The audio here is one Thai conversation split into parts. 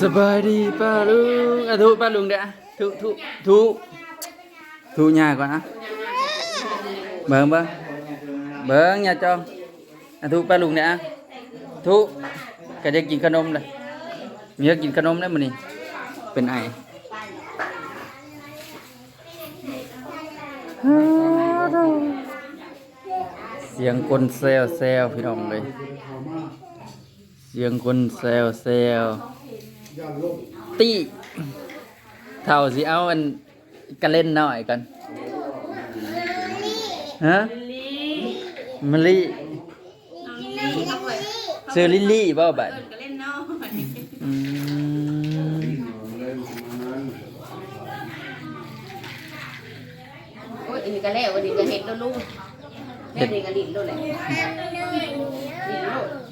สบายดีป้าลุงอะทุป้าลุงเด้อทุทุทุทุหญ้าก่อนนะเบิ่งเบิ่งเบิ่งย่าจองอะทุป้าลุงเด้อทุก็จะกินขนมเลยมีก็กินขนมได้มื้อนี้เป็นไอเสียงคนแซวแซวพี่น้องเลย เสียงคนแซวแซวตีเท่าสิเอาอันกันเล่นหน่อยกันฮะมะลิซื้อลิลลี่บ่บัดก็เล่นเนาะอืมโอ้ยอันนี้ก็แล้วอันนี้ก็เห็ดแล้วลูกแม่นี่ก็ลิ้นแล้วแหละลิ้น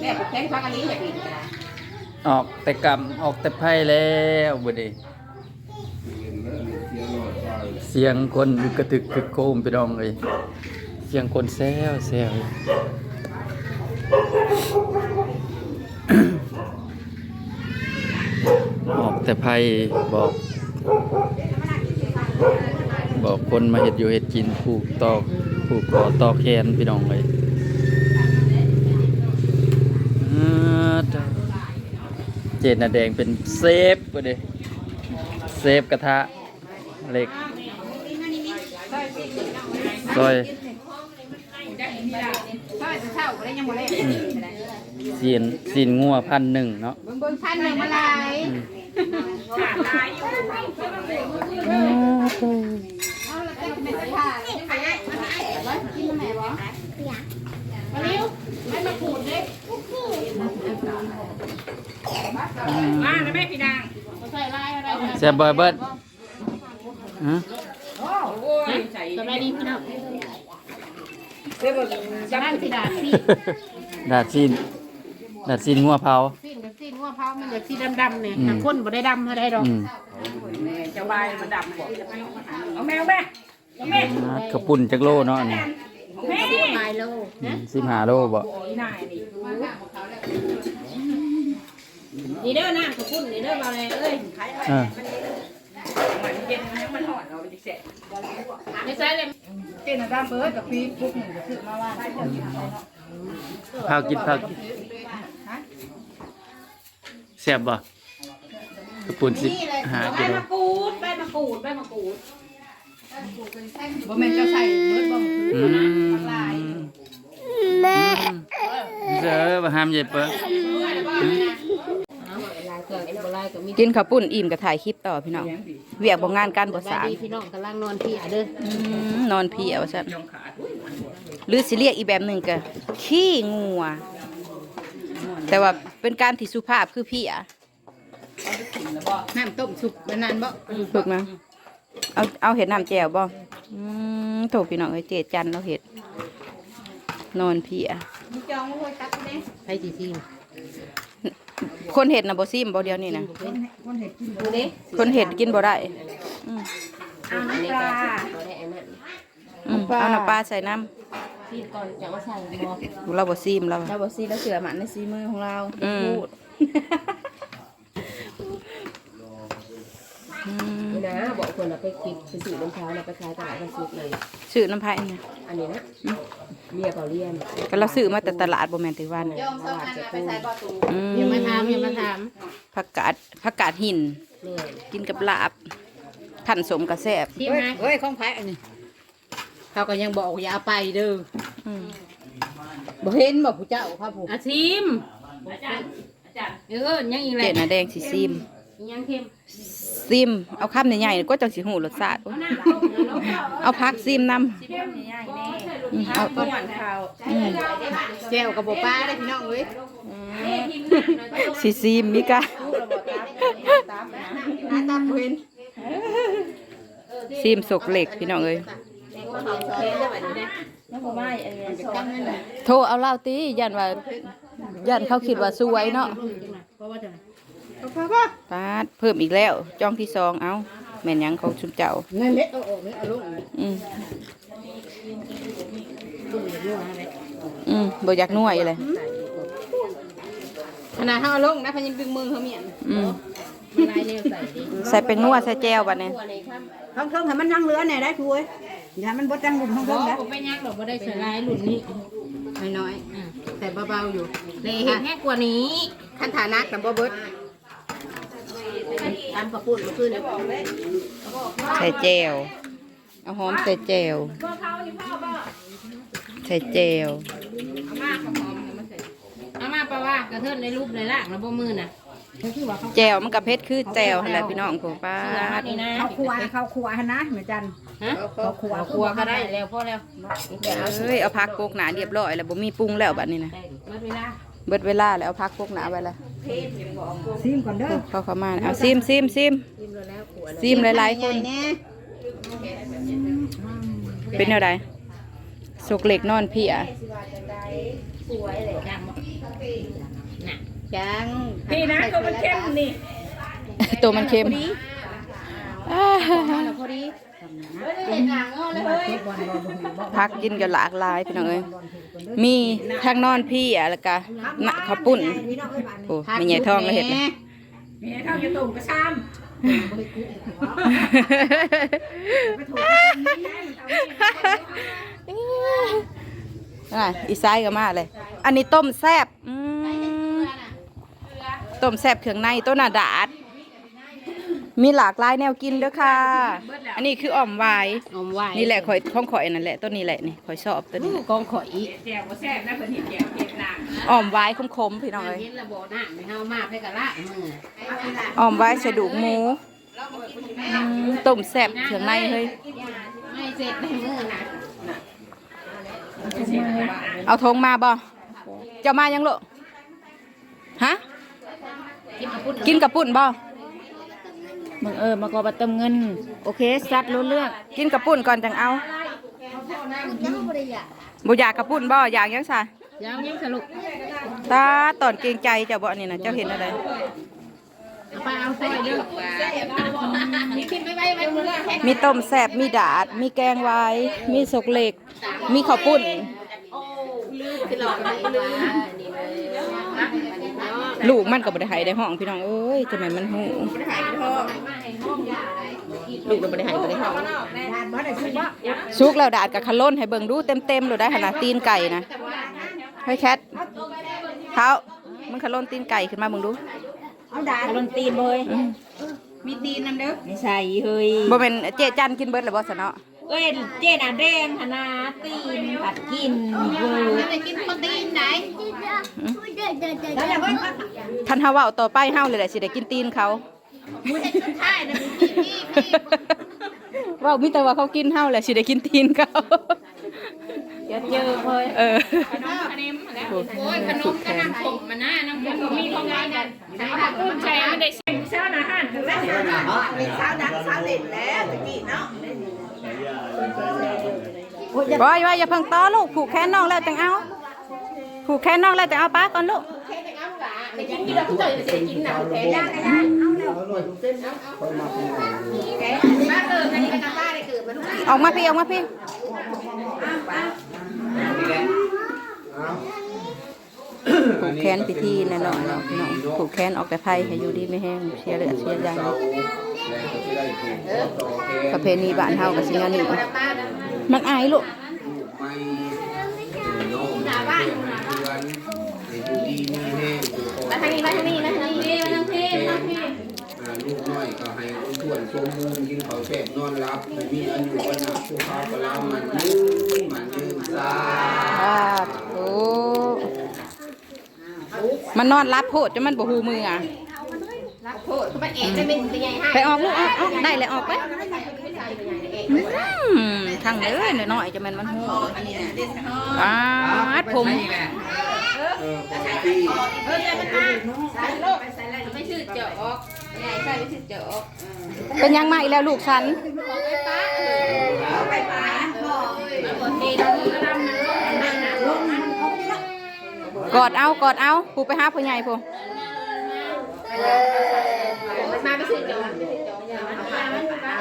แม่ผมแข้งพักอันนี้อยากลิ้นก็ได้ออกแต่กรรมออกแต่ไพ่แล้วบ่ไดีเสียงคนกกระตึกคึกโคมไปดองเลยเสียงคนแซวแซวออกแต่ไพ่บอกบอกคนมาเห็ดอยู่เห็ดกินผูกตอกผูกคอตอกแขนพี่น้องเลยอ่าจ้ะ เจนนาแดงเป็นเซฟก็ดิเซฟกระทะเหล็กซอยซอยเช้าก็ได้ยังบ่ได้ซีนซีนงัวพันหนึ่งเนาะเบิ่งเบิ่งพันหนึ่งมาลายขาดลายอยู่ ไม่มาขูดเด้มาแล้วแม่พี่นางใส่ลายอะไรแซ่บเบิร์เบิร์ดฮะสบายดีพี่น้องเรียกว่าจะนั่งสิดาพี่ดาดซีนดาดซีนงัวเผาซีนกับซีนหัวเผามันกับซีดำๆเนี่ยอืมคนบ่ได้ดำเท่าใดดอกอืมเจ้าบายมันดำบ่เอาแมวแม่เอาแม่อ่ากระปุ่นจักโลเนาะอันนี่แม่บาย โลนะสิบห้าโลบ่อีนายนี่นี่เด้อน้ำขปุ่นนี่เด้อบ่าวเลยเอ้ยเออมันเย็นยังมันหอนเอาไปดิเสร็จไม่ใช่เลยเจนดาเบิร์ดกับพี่ปุ๊กหนึ่งก็คือมาว่าให้คนกินไปเนาะพาวกินพาวกินแซ่บบ่กระปุ่นสิหาใบกิโลมะกรูดใบมะกรูดใบมะกรูด บ่แม่นเจ้าใส่เบิร์ดบ่คืออืมเจอบ่ห้ามใหญ่เปิ้ลกินข้าวปุ้นอิ่มกับถ่ายคลิปต่อพี่น้องเวียกบ่งานการบ่สสาบาง ดีพี่น้องกำลังนอนพี่อะเด้อ อืมนอนเพียว่าซั่นหรือสิเรียกอีกแบบหนึ่งก็ขี้งัว แต่ว่าเป็นการที่สุภาพคือพี่อะน้ำต้มสุกนานบ่ ฝึกนะ เอาเอาเห็ดน้ำแจ่วบ่อืมโถพี่น้องเอ้ยเจจันเราเห็ด นอนเพลียจองไว้ตักเด้ไปสิทีคนเห็ดน่ะบ่ซิมบ่เดียวนี่นะดูเด้คนเห็ดกินบ่ได้อืมเอาน้ำปลาบ่ได้อันนั้นอืมเอาน้ำปลาใส่น้พี่ก่อนจะมาใส่บ่ำเราบ่ซิมเราเราบ่ซีแล้วเสือหมันในซีมือของเราอืมพูด อืม นี่นะ บอกคนเราไปคิดไปสื่อน้ำเช้าเราไปขายตลาดกันสุกเลยซื้อน้ำพายเนี่ยอันนี้นะเรียกเราเรียนก็เราซื้อมาแต่ตลาดบ่แม่นติวันน่ะยอมเซาอันน่ะไปใส่บ่อตูอืมอย่ามาถามอย่ามาถามผักกาดผักกาดหินนี่กินกับลาบขันสมกระแซบที่เฮ้ยมาเฮ้ยของไผอันนี้เขาก็ยังบอกอย่าเอาไปเด้ออืมบ่เห็นบ่ผู้เจ้าครับผมอาชิมอาจารย์อาจารย์เออยังอีกแหเจละน่ะแดงสิซิม ยังเค็มซิม เอาคำใหญ่ๆก็จังสิหูรสชาติโอ๊ยเอาพักซิมนำอืมเอาก็หวานข้าวแจ่วกับบ่ปลาได้พี่น้องเอ้ยสิซิมมิกะตามนะตามบ่เห็นซิมสกเหล็กพี่น้องเอ้ยโทรเอาเหล้าตียันว่ายันเขาคิดว่าสวยเนาะเพราะว่าจั งปาดเพิ่มอีกแล้วจองที่สองเอาแม่นหยังของชุมเจ้านั่นแหละเอาออกนี่เอาลงอืมอืมบ่อยากน่วยเลยขนาดเขาเอาลงนะเพนยังดึงมือเขาเมียนอืมมันลายแนวใส่ดิใส่เป็นนัวใส่แจวบัดนี้ตัวไหนครับทั้งเครื่องให้มันนั่งเรือเนี่ยได้คุยอย่ามันบดจังหลุมทั้งเคบรื่อองกนะผมไม่ยักหรอกว่าได้ใส่ลายหลุนนี้น้อยแต่เบาๆอยู่เลยเห็นแค่กว่านี้ขั้นฐานะกับบ่เบิด ทำกระปุ้นมาขึ้นเลยใส่แจวเอาหอมใส่แจวใส่แจวเอามาขอหอมมาใส่เอามาปะว่ากระเทินในรูปในล่างแล้วบ่มือน่ะแจวมันกับเพชรคือแจวหั่นแหละพี่น้องผมป้าเสือดนี่นะๆเขาครัวเขาครัวฮะนะเหมือนจันฮะเขาครัวครัวก็ได้แล้วพอแล้วเดี๋ยวเอาเอ้ยเอาพักโกกหนาเรียบร้อยแล้วบ่มีปรุงแล้วบัดนี้นะหมดเวลาเบิดเวลาแล้วเอาพักโกกหนาไปละ ซิมก่อนเด้อเข้าเข้ามาเอาซิมซิมซิมซิมหลายๆคนเป็นแนวใดสกเหล็กนอนเพี่อะจังนี่นะก็มันเข้มนี่ตัวมันเค็มอ้าพอดีเห็ นหนังเอาเลยพักกินกันหลากหลายพี่น้องเอ้ยมีทั้งนอนพี่อะแล้วก็น่ะข้าวปุ้นโอ้ไม่ใหญ่ท้องแล้วเห็ดนะเมียเข้าจะตุ่มกระซ้อะอีซ้ายก็มาเลย อันนี้ต้มแซบอืมต้มแซบเครื่องในต้นหนาดาด มีหลากหลายแนวกินเด้อค่ะ อันนี้คืออ่อมไวายอมไว้นี่แหละข่อยของข่อยนั่นแหละต้นนี้แหละนี่ข่อยชอบตัวนี้กองข่อยำแจวก็แซ่บนะเพิ่นเห็นแจวเห็ดหนังอ่อมไว้คมๆพี่น้องเอ้ยเห็นระบบหน้าไม่เฮามากให้กะละมืออ่อมไว้ใส่ดูกหมูอืมต้มแซบเครื่องในเฮ้ยไม่เสร็จในมือนะเอาธงมาบ่เจะมายังลูกฮะกินกับปุ้นกินกับปุ่นบ่ มึงเออมากอบัตเติมเงิน โอเคซัดรู้เรื่องกินกับปุ่นก่อนจังเอาบ่อยากกับปุ่นบ่อยากยังซะยังยังสรุปตาตอนเกรงใจเจ้าบ่นี่นะเจ้าเห็นอะไรไปเอาใส่เด้อคิดไม่ไว้ไว้มือแค่มีต้มแซบมีดาด มีแกงไว้ มีสกเหล็ก มีข้าวปุ้นที่เราไม่ ลืมนี่เลยลูกมันก็บ่ได้ใหายได้ห้องพี่น้องเอ้ยจะแม่นมันหูลูกเราไม่ได้หายไปได้ห้องสุกแล้วดาดกับขะล้นให้เบิ่งดูเต็มๆเลยได้ขนาดตีนไก่นะเฮ้ยแคทเท้ามันขะล้นตีนไก่ขึ้นมาเบิ่งดูเอาดาลนตีนเลยมีตีนนำเด้อไม่ใช่เฮ้ยบ่เป็นเจ๊จันกินเบิดแล้วบ่ซะเนาะ เอ้ยเจน่ะแดงหนนาตีนผัดกินเว้ยไม่กินโปรตีนไหนแล้วอย่าเพิ่งคันเฮาเว้าต่อไปเฮาเลยแหละสิได้กินตีนเขาใช่นะพี่พี่พี่เว้ามีแต่ว่าเขากินเฮาแหละสิได้กินตีนเขาอย่าเจอเฮ้ยเออโอ้ยขนมกระน้ำผมมันน่าน้ำผมมีของไว้กันแต่ว่าตุ้นใจไม่ได้เช้าอาหารถึงแล้วเช้าดังเช้าเด่นแล้วตะกี้เนาะ บอยว่าอย่าเพิ่งต่อลูกผูกแขนน้องแล้วจังเอาผูกแขนน้องแล้วจังเอาป้าก่อนลูกไม่กินที่เราผู้ชายจะกินหนังแท้ได้ได้แกบ้าเกิดกันนี่กันบ้าได้เกิดมาทุกออกมาพี่ออกมาพี่นี่แหละเอา ผูกแขนพิธีแน่นอนเนาะพี่น้องผูกแขนออกแต่ไพ่ให้อยู่ดีไม่แห้งเสียเลือดเสียยางแล้วก็สิได้ถูกต่อแทนประเพณีบ้านเฮาก็สิงานนี้ป้านะมันอายลูกไม่โน้มหน้าบ้านเพื่อนในอยู่ดีมีแห้งถูกมาทางนี้มาทางนี้มาทางนี้มาทางนี้มาทางนี้อ่าลูกน้อยก็ให้อ้วนสมบูรณ์กินข้าวแซ่บนอนหลับให้มีอายุวันนะผู้ค้าก็ลามันยืนมันยืนซา ครับโอ้ มันนอนรับโพดจนมันบ่ฮู้มืออะรับโทษเขาไปเอ็ดได้เป็นยังไงให้ไปออกลูกออกออกได้เลยออกไปอืมทางเลยหน่อยๆจะแม่นมันฮู้อ้าดผมเออของที่เออเดี๋ยวมันมาใส่โลกใส่อะไรไม่ชื่อเจาะออกใช่ใช่ไม่ชื่อเจาะออกเป็นยังมาอีกแล้วลูกฉัน ไปป้าเออไปป้ามาหมดทีน้องมือกระดำนะนั่งนะลงนะ กอดเอากอดเอาผู้ไปหาผู้ใหญ่ผู้มาไม่ชื่อจาะไม่ชื่อจาะอย่ามาป้ามาป้า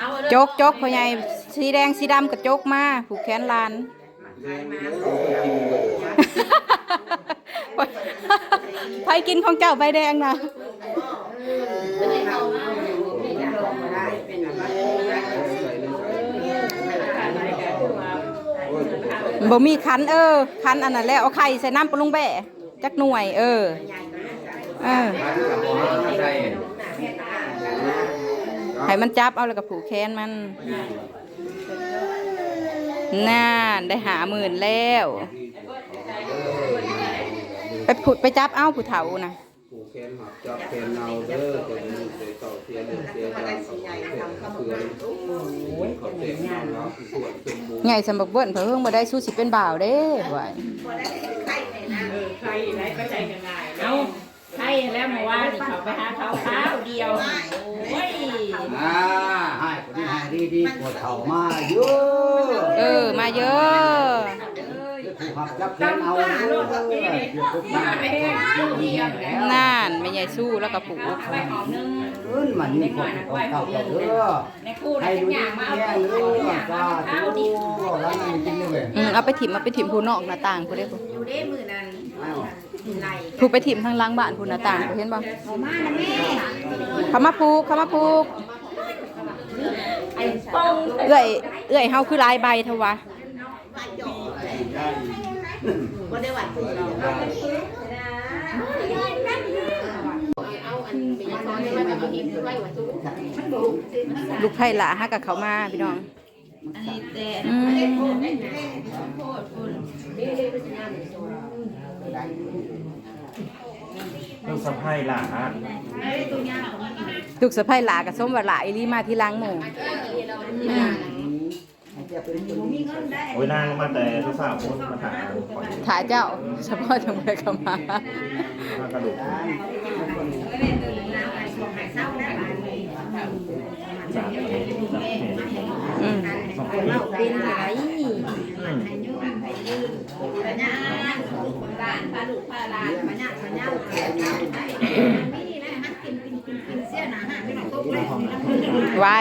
เอาจกจกผู้ใหญ่สีแดงสีดำกับจกมาผูกแขนลานลาไปกินใครกินของเจ้าใบแดงนะ ใส่เลยใส่โอ้ย บ่มีคันเออคันอันนั้นแล้วเอาไข่ใส่น้ำปรุงแบะจักหน่วย เออเออให้มันจับเอาแล้วก็ผูกแขนมันน่าได้หาหมื่นแล้ว ไปผูไปจับเอาผู้เฒ่านะ ผูกแขนหักจับแขนเอาเด้อแต่มือเสียเต่าเสียเลือดเสียดำกับเพื่อนเขาเต็มแล้วส่วนเป็นบุญใหญ่สำบักเบิ้นเพิ่งบ่ได้สู้สิเป็นบ่าวเด้ไหวใครได้ก็ใจกันง่ายเอาะใครแล้วมาว่านี่เขาไปหาเขาข้าเดียวโอ้ยอ่าให้คนที่ให้ดีดีปวดเข่ามาเยอะเออมาเยอะ หักจับแขนเอาเยอะเดี๋ยวพวกนี้ไปเองข้าวเดียวแล้วน่านไม่ใหญ่สู้แล้วก็ผูกไปหอมนึงเอิ้นมันนี่คนของเข่าเด้อในคู่ให้ในดูอดีย่างมาเอาแย่ของเด้ออย่างมาจ้าเอาข้าวดูเดียวแล้วมันจริงเลยอืมเอาไปถิ่มเอาไปถิ่มผู้นอกหน้าต่างผู้ได้ผู้อยู่ได้มือนั้นไหลผูกไปถิ่มทางหล้างบ้านผู้หน้าต่างผู้เห็นบ่เอามานะแม่เขามาผูกเขามาผูกไอ้ป้องเอื้อยเอื้อยเฮาคือลายใบเทวะ บ่ได้หวัดคุณเราเอาอันเป็นยังไงไม่ไปกินไว้วันทุกลูกไผ่หลาฮักกับเขามาพี่น้องอืมลูกสะพ้ายหลานลูกสะไผ่หลากับส้มว่าหลาอีหลีมาที่ล้างหมู่ อืมโอ้ยนางมาแต่ทุกสาวคนมาถามขอถ่ายเจ้าเฉพาะจังหวัดเขามามากระดูกจากเห็นจากเห็นอืมสองคนเป็นไหลอืมปัญญาบ้านพาลูกพาหลานปัญญาปัญญาไม่ดีนะฮักกินกินกินกินเสียหนาหาไม่ต้องตกเลยไว้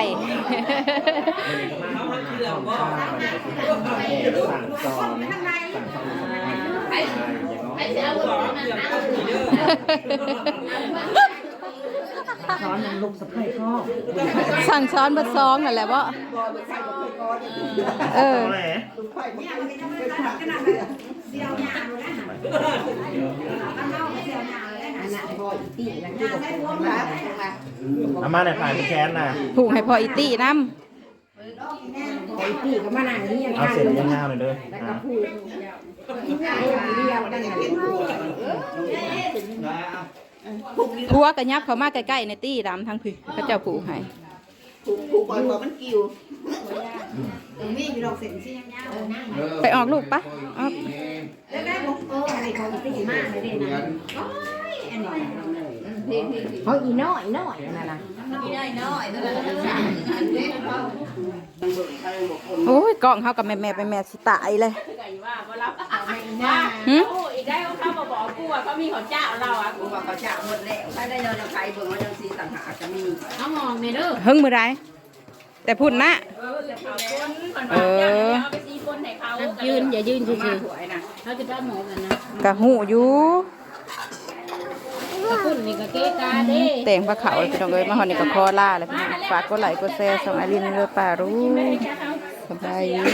สั่งจอนสั่งจอนไปอย่งน้อยไอ้เจ้าบอกว่ามันเอาช้อนยังลูกสะพ้ายข้อสั่งช้อนบัดซองนั่นแหละบ่เออแหมเสียวหนาเลยนะบ้านเฮาเสียวหนาเลยนะน่ะบ่อีตีนะคือบ่พวกหลานอามาในผ่านพี่แค้นน่ะผูกให้พ่ออีตี้น้ บ่อีตีก็มานั่งเรียนเอาเสร็จยังงามเลยเด้ออะเรียนนั่นน่ะำพัวกระยับเขามาใกล้ๆในตี้ดำทั้งพี่เขาเจ้าผูกให้ผูกก่อนบ่มันกิ่วเออมีอยู่ดอกเส้นสิยาวๆนั่งไปออกลูกปะออกแล้วได้บอกเอออะไรเขาตีมากเลยเด้นะอันนี้ เขาอีน้อยน้อยนั่นน่ะ โอ้ยกล้องเฮากับแม่แม่ไปแม่สิตายเลยไก่ว่าบ่รับน่าหึโอ้อีได้ของเขามาบอกกูว่าเขามีของเจ้าเราอะกูว่าเขาจะหมดแล้วถ้าได้เดินเราใครเบิ่งว่าจังซี่ต่างหากจะมีเอามองในเด้อเฮิงมือไรแต่พูดนะเออแต่เขาคนคนมาเจ้าเนี่ยเอาไปซีคนให้เขายืนอย่ายืนมาเฉยสวยนะๆเขาจะป้าหมอกันนะกะหูอยู่ คุณนี่ก็เกกาเด้แต่งพระเขาพี่น้องเอ้ยมาหอนี่ก็คอล่าเลยพี่น้องฝากก็ไหลก็แซ่ส่งอารินเลยป่ารู้สบายดี